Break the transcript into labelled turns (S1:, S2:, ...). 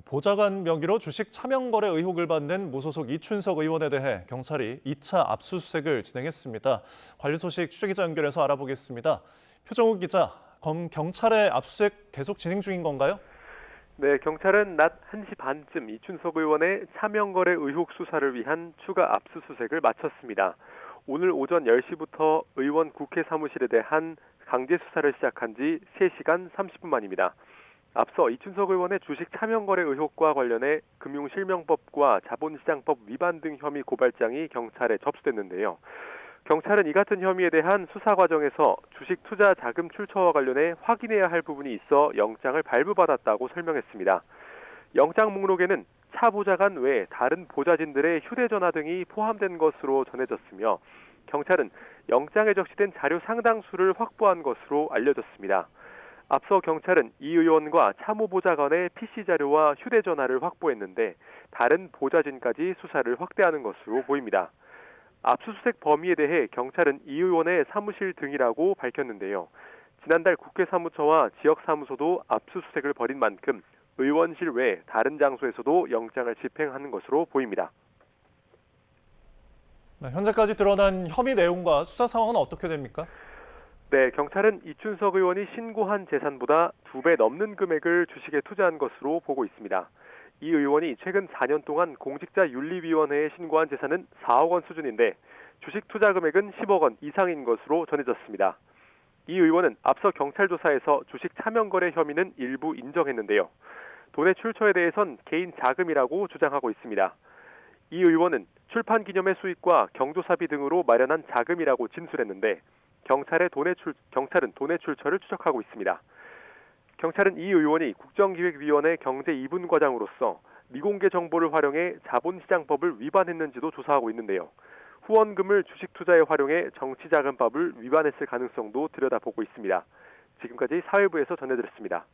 S1: 보좌관 명의로 주식 차명 거래 의혹을 받는 무소속 이춘석 의원에 대해 경찰이 2차 압수수색을 진행했습니다. 관련 소식 취재기자 연결해서 알아보겠습니다. 표정욱 기자, 검, 경찰의 압수수색 계속 진행 중인 건가요?
S2: 네, 경찰은 낮 1시 반쯤 이춘석 의원의 차명 거래 의혹 수사를 위한 추가 압수수색을 마쳤습니다. 오늘 오전 10시부터 의원 국회 사무실에 대한 강제 수사를 시작한 지 3시간 30분 만입니다. 앞서 이춘석 의원의 주식 차명거래 의혹과 관련해 금융실명법과 자본시장법 위반 등 혐의 고발장이 경찰에 접수됐는데요. 경찰은 이 같은 혐의에 대한 수사 과정에서 주식 투자 자금 출처와 관련해 확인해야 할 부분이 있어 영장을 발부받았다고 설명했습니다. 영장 목록에는 차 보좌관 외 다른 보좌진들의 휴대전화 등이 포함된 것으로 전해졌으며 경찰은 영장에 적시된 자료 상당수를 확보한 것으로 알려졌습니다. 앞서 경찰은 이 의원과 참모 보좌 관의 PC 자료와 휴대전화를 확보했는데 다른 보좌진까지 수사를 확대하는 것으로 보입니다. 압수수색 범위에 대해 경찰은 이 의원의 사무실 등이라고 밝혔는데요. 지난달 국회 사무처와 지역 사무소도 압수수색을 벌인 만큼 의원실 외 다른 장소에서도 영장을 집행하는 것으로 보입니다.
S1: 네, 현재까지 드러난 혐의 내용과 수사 상황은 어떻게 됩니까?
S2: 네, 경찰은 이춘석 의원이 신고한 재산보다 두 배 넘는 금액을 주식에 투자한 것으로 보고 있습니다. 이 의원이 최근 4년 동안 공직자 윤리위원회에 신고한 재산은 4억 원 수준인데 주식 투자 금액은 10억 원 이상인 것으로 전해졌습니다. 이 의원은 앞서 경찰 조사에서 주식 차명 거래 혐의는 일부 인정했는데요. 돈의 출처에 대해선 개인 자금이라고 주장하고 있습니다. 이 의원은 출판 기념회 수익과 경조사비 등으로 마련한 자금이라고 진술했는데 경찰의 돈의 출, 경찰은 돈의 출처를 추적하고 있습니다. 경찰은 이 의원이 국정기획위원회 경제 2분 과장으로서 미공개 정보를 활용해 자본시장법을 위반했는지도 조사하고 있는데요. 후원금을 주식 투자에 활용해 정치자금법을 위반했을 가능성도 들여다보고 있습니다. 지금까지 사회부에서 전해드렸습니다.